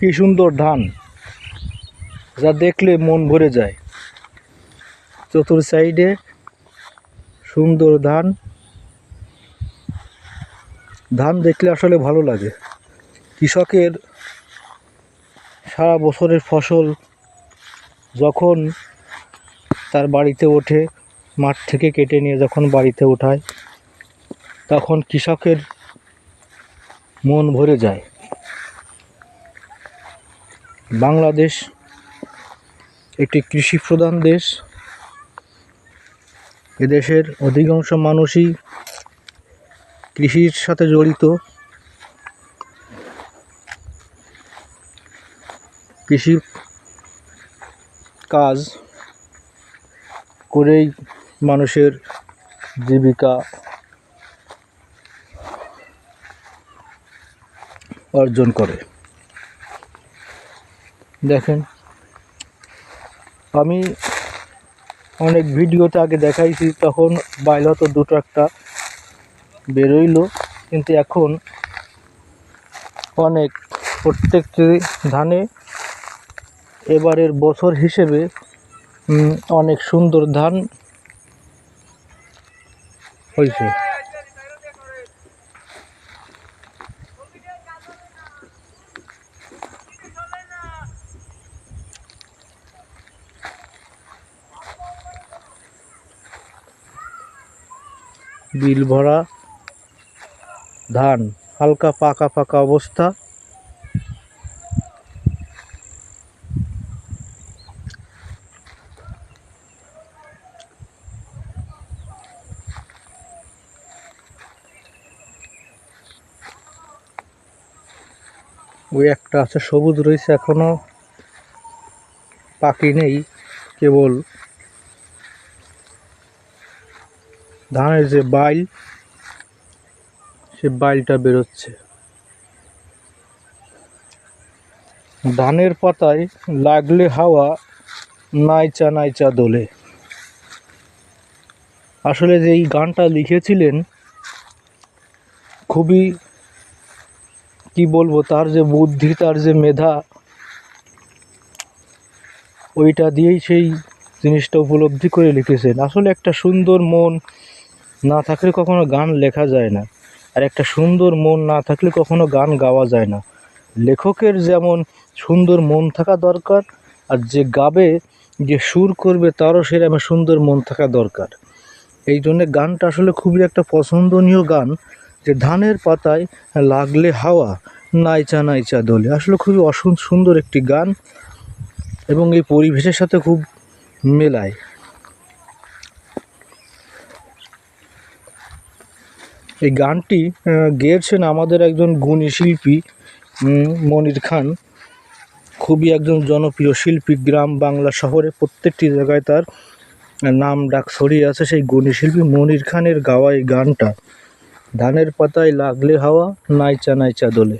কি সুন্দর ধান। যা দেখলে মন ভরে যায়। চতুর সাইডে সুন্দর ধান। ধান দেখলে আসলে ভালো লাগে। কৃষকের সারা বছরের ফসল যখন তার বাড়িতে ওঠে, মাঠ থেকে কেটে নিয়ে যখন বাড়িতে ওঠায়, তখন কৃষকের মন ভরে যায়। বাংলাদেশ একটি কৃষি প্রধান দেশ। এদেশের অধিকাংশ মানুষই কৃষির সাথে জড়িত। কৃষি কাজ করেই মানুষের জীবিকা অর্জন করে। দেখেন। আমি অনেক ভিডিওতে আগে দেখাইছি, তখন বাইল হয়তো দুটো একটা বেরোইলো, কিন্তু এখন অনেক প্রত্যেকটি ধানে এবারের বছর হিসেবে অনেক সুন্দর ধান হয়েছে বিল ভরা ধান, হালকা পাকা পাকা অবস্থা। ওই একটা আছে, সবুজ রয়েছে এখনও পাকি নেই, কেবল ধানের যে বাইল, সে বাইলটা বেরোচ্ছে। ধানের পাতায় লাগলে হাওয়া, নাইচা নাইচা দোলে। আসলে যে এই গানটা লিখেছিলেন, খুবই কি বলব, তার যে বুদ্ধি, তার যে মেধা, ওইটা দিয়েই সেই জিনিসটা উপলব্ধি করে লিখেছেন। আসলে একটা সুন্দর মন না থাকলে কখনো গান লেখা যায় না। আর একটা সুন্দর মন না থাকলে কখনো গান গাওয়া যায় না। লেখকের যেমন সুন্দর মন থাকা দরকার, আর যে গাবে যে সুর করবে তারও সেরকম সুন্দর মন থাকা দরকার। এই জন্যে গানটা আসলে খুবই একটা পছন্দনীয় গান, যে ধানের পাতায় লাগলে হাওয়া, নাইচা নাইচা দোলে। আসলে খুবই অসুন সুন্দর একটি গান এবং এই পরিবেশের সাথে খুব মেলায়। এই গানটি গেয়েছেন আমাদের একজন গুণী শিল্পী মনির খান। খুবই একজন জনপ্রিয় শিল্পী গ্রাম বাংলা শহরে। প্রত্যেকটি জায়গায় তার নাম ডাক ছড়িয়ে আছে সেই গুণী শিল্পী মনির খানের গাওয়া এই গানটা। ধানের পাতায় লাগলে হাওয়া, নাইচা নাইচা দোলে।